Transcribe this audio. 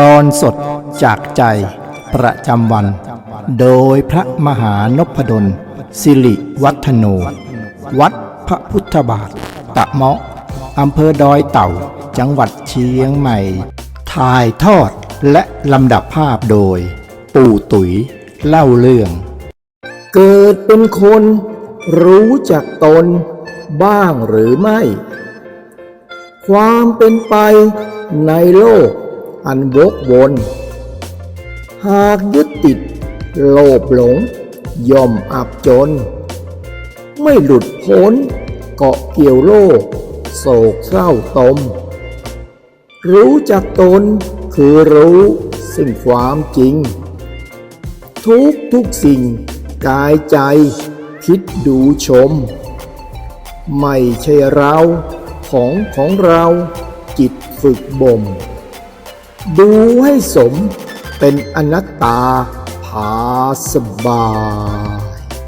ตอนสดจากใจประจำวัน โดยพระมหานพดล สิริวัฒโน วัดพระพุทธบาท ตะเมาะอำเภอดอยเต่า จังหวัดเชียงใหม่ ถ่ายทอดและลำดับภาพโดย ปู่ตุ๋ยเล่าเรื่อง เกิดเป็นคนรู้จักตนบ้างหรือไม่ ความเป็นไปในโลก อันวกวน หากยึดติด โลภหลง ย่อมอับจน ไม่หลุดพ้น เกาะเกี่ยวโลก โศกเศร้าตม รู้จักตนคือรู้ซึ่งความจริง ทุกทุกสิ่ง กายใจ คิดดูชม ไม่ใช่เราของของเราจิตฝึกบ่ม ดูให้สมเป็นอนัตตาผาสบาย